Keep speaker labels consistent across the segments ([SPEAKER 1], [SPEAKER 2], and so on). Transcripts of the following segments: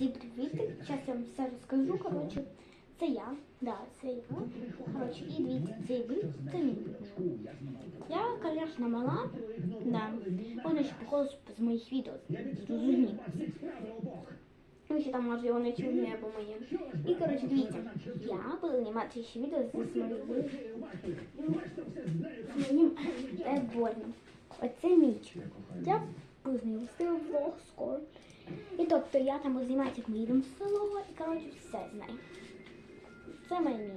[SPEAKER 1] Всім привіт! Зараз я вам все розкажу. Коротше, це я. Да, це я. Коротше, і дивіться, це ви, це мій. Я, звісно, мала. Да. Вони ще похож з моїх відео. Зрозуміло. Ви ще там, може, вони чули або мої. І, коротше, дивіться, я буду знімати ще відео зі своїм моїм ебольним. Оце міч. Я познаю влог скоро. Тобто я там знімати, як ми їдемо в село, і коротше все з нею. Це моя.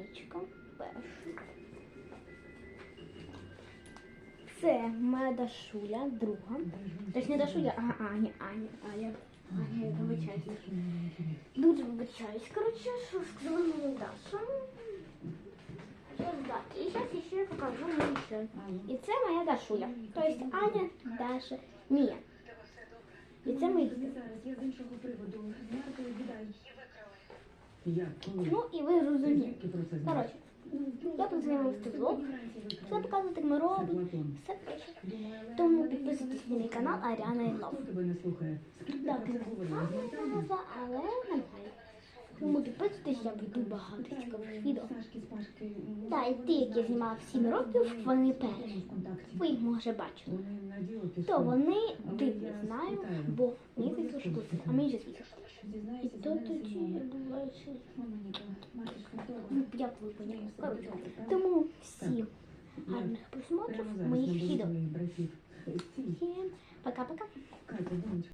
[SPEAKER 1] Це моя Дашуля, друга. Тобто не Дашуля, а Аня, Аня, Аня. Аня, я вибачаюсь. Дуже вибачаюсь. Коротше, що сказала мені Даша. Щось дати. І зараз ще покажу мені ще. І це моя Дашуля. Тобто Аня, Даша, Мія. І це мої.
[SPEAKER 2] Зараз я з іншого приводу. З Маркою віддай. Як? Коли?
[SPEAKER 1] Ну і ви розумієте.
[SPEAKER 2] Звідки про це знаєш?
[SPEAKER 1] Коротше, я тут знімаю влог. Все показувати, як ми робимо. Все пише. Тому підписуйтесь на мій канал Аріана Інлов.
[SPEAKER 2] Хто тебе не слухає?
[SPEAKER 1] Так, гарна назва, але нормально. Тому підписуйтесь, я буду багато цікавих відео.
[SPEAKER 2] М,
[SPEAKER 1] Та і ті, які знімав 7 років, вони перші. Ви їх може бачили. То вони дивно знаю, бо мені здається, що тут, а мені вже звідси. І
[SPEAKER 2] Дізнається,
[SPEAKER 1] то
[SPEAKER 2] зараз
[SPEAKER 1] тоді
[SPEAKER 2] зі мною.
[SPEAKER 1] буває щось.
[SPEAKER 2] Моніка, матушка, хто вона?
[SPEAKER 1] Ну, як ви поняли. Коротше, тому всім гарних просмотрів
[SPEAKER 2] Прямо зараз
[SPEAKER 1] моїх
[SPEAKER 2] наберу
[SPEAKER 1] відео.
[SPEAKER 2] своїх братів. Стій,
[SPEAKER 1] Всім пока-пока.
[SPEAKER 2] Катя, донечка.